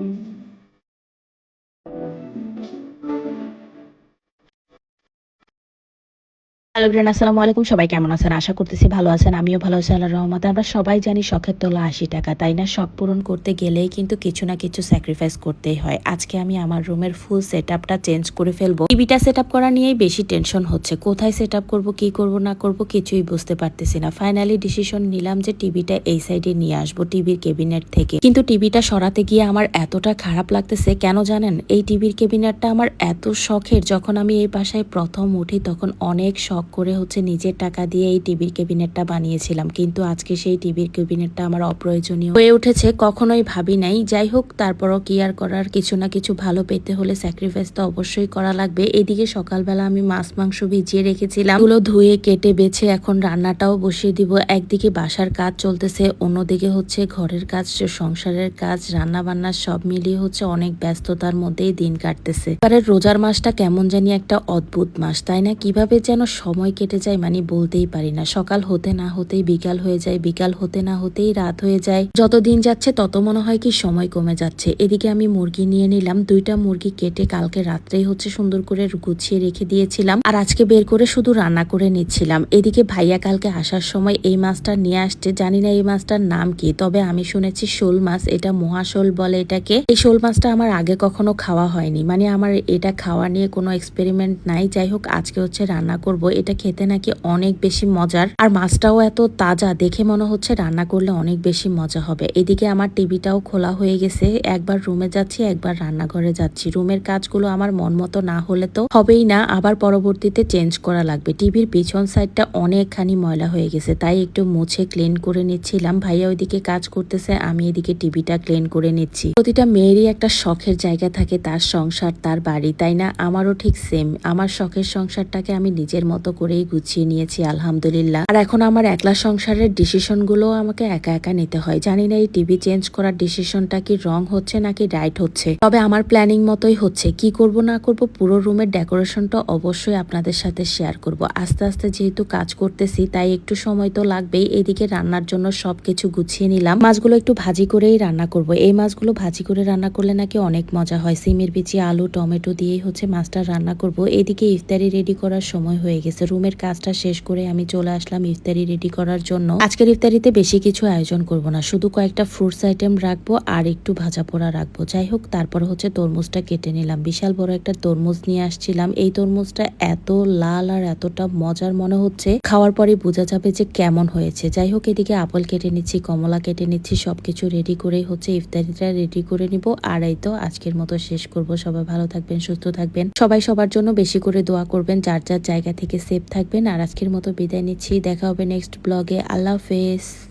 mm hello brain আসসালামু আলাইকুম সবাই কেমন আছেন? আশা করতেছি ভালো আছেন। আমিও ভালো আছি, আল্লাহর রহমতে। আমরা সবাই জানি শখের তোলা আশি টাকা, তাই না? শখ পূরণ করতে গেলেই কিন্তু কিছু না কিছু স্যাক্রিফাইস করতেই হয়। আজকে আমি আমার রুমের ফুল সেট আপটা চেঞ্জ করে ফেলব। টিভিটা সেট করা নিয়েই বেশি টেনশন হচ্ছে। কোথায় সেট আপ করব, কি করব, না করব কিছুই বুঝতে পারতেছি না। ফাইনালি ডিসিশন নিলাম যে টিভিটা এই সাইডে নিয়ে আসব, টিভির কেবিনেট থেকে। কিন্তু টিভিটা সরাতে গিয়ে আমার এতটা খারাপ লাগতেছে, কেন জানেন? এই টিভির কেবিনেটটা আমার এত শখের। যখন আমি এই বাসায় প্রথম উঠি, তখন অনেক শখ করে হচ্ছে নিজের টাকা দিয়ে এই টিভির কেবিনেটটা বানিয়েছিলাম। কিন্তু আজকে সেই টিভির কেবিনেটটা আমার অপ্রয়োজনীয়। হয়ে উঠেছে, কখনোই ভাবি নাই। যাই হোক, তারপরও কি আর করার? কিছু না কিছু ভালো পেতে হলে স্যাক্রিফাইস তো অবশ্যই করা লাগবে। এদিকে সকালবেলা আমি মাছ, মাংস ভিজিয়ে রেখেছিলাম। এগুলো ধুয়ে, কেটে, বেছে এখন রান্নাটাও বসিয়ে দিব। একদিকে বাসার কাজ চলতেছে, অন্যদিকে হচ্ছে ঘরের কাজ, সংসারের কাজ রান্না বান্না সব মিলিয়ে হচ্ছে অনেক ব্যস্ততার মধ্যেই দিন কাটতেছে। এবারে রোজার মাসটা কেমন জানি একটা অদ্ভুত মাস, তাই না? কীভাবে যেন সময় কেটে যায় মানে বলতেই পারি না। সকাল হতে না হতেই বিকাল হয়ে যায়, বিকাল হতে না হতেই রাত হয়ে যায়। যত দিন যাচ্ছে তত মনে হয় কি সময় কমে যাচ্ছে। এদিকে আমি মুরগি নিয়ে নিলাম, দুইটা মুরগি কেটে কালকে রাত্রেই হচ্ছে সুন্দর করে গুছিয়ে রেখে দিয়েছিলাম। আর আজকে বের করে শুধু রান্না করে নিচ্ছিলাম। এদিকে ভাইয়া কালকে আসার সময় এই মাছটা নিয়ে আসছে। জানি না এই মাছটার নাম কি, তবে আমি শুনেছি শোল মাছ, এটা মহাশোল বলে এটাকে। এই শোল মাছটা আমার আগে কখনো খাওয়া হয়নি। মানে আমার এটা খাওয়া নিয়ে কোনো এক্সপেরিমেন্ট নাই। যাই হোক, আজকে হচ্ছে রান্না করব। এটা খেতে নাকি অনেক বেশি মজার। আর মাছটাও এত তাজা, দেখে মনে হচ্ছে রান্না করলে অনেক বেশি মজা হবে। এদিকে আমার টিভিটাও খোলা হয়ে গেছে। একবার রুমে যাচ্ছি, একবার রান্নাঘরে যাচ্ছি। রুমের কাজগুলো আমার মন মতো না হলে তো হবেই না। আবার পরবর্তীতে চেঞ্জ করা লাগবে। টিভির পিছন সাইডটা অনেকখানি ময়লা হয়ে গেছে, তাই একটু মুছে ক্লিন করে নিচ্ছিলাম। ভাইয়া ওইদিকে কাজ করতেছে, আমি এদিকে টিভিটা ক্লিন করে নিচ্ছি। প্রতিটা মেয়েরই একটা শখের জায়গা থাকে, তার সংসার, তার বাড়ি, তাই না? আমারও ঠিক সেম আমার শখের সংসারটাকে আমি নিজের মতো করেই গুছিয়ে নিয়েছি, আলহামদুলিল্লাহ। আর এখন আমার একলা সংসারের ডিসিশনগুলো আমাকে একা একা নিতে হয়। জানি না এই টিভি চেঞ্জ করার ডিসিশনটা কি রং হচ্ছে নাকি রাইট হচ্ছে। তবে আমার প্ল্যানিং মতোই হচ্ছে। কি করব না করব পুরো রুমের ডেকোরেশনটা অবশ্যই আপনাদের সাথে শেয়ার করব। আস্তে আস্তে যেহেতু কাজ করতেছি, তাই একটু সময় তো লাগবেই। এদিকে রান্নার জন্য সবকিছু গুছিয়ে নিলাম। মাছগুলো একটু ভাজি করেই রান্না করব। এই মাছগুলো ভাজি করে রান্না করলে নাকি অনেক মজা হয়। সিমের বিচি, আলু, টমেটো দিয়েই হচ্ছে মাছটা রান্না করব। এদিকে ইফতারি রেডি করার সময় হয়ে গেছে। রুমের কাজটা শেষ করে আমি চলে আসলাম ইফতারি রেডি করার জন্য। আজকের ইফতারিতে বেশি কিছু আয়োজন করব না, শুধু কয়েকটা ফ্রুটস আইটেম রাখব আর একটু ভাজা পোড়া রাখব। যাই হোক, তারপর হচ্ছে তরমুজটা কেটে নিলাম। বিশাল বড় একটা তরমুজ নিয়ে আসছিলাম। এই তরমুজটা এত লাল আর এতটা মজার মনে হচ্ছে, খাওয়ার পরে বোঝা যাবে যে কেমন হয়েছে। যাই হোক, এদিকে আপেল কেটে নিচ্ছি, কমলা কেটে নিচ্ছি, সবকিছু রেডি করেই হচ্ছে ইফতারিটা রেডি করে নিব। আর এই তো আজকের মতো শেষ করব। সবাই ভালো থাকবেন, সুস্থ থাকবেন। সবাই সবার জন্য বেশি করে দোয়া করবেন, যার যার জায়গা থেকে সেফ থাকবেন আর আজকের মতো বিদায় নিচ্ছি। দেখা হবে নেক্সট ব্লগে আল্লাহ হাফেজ।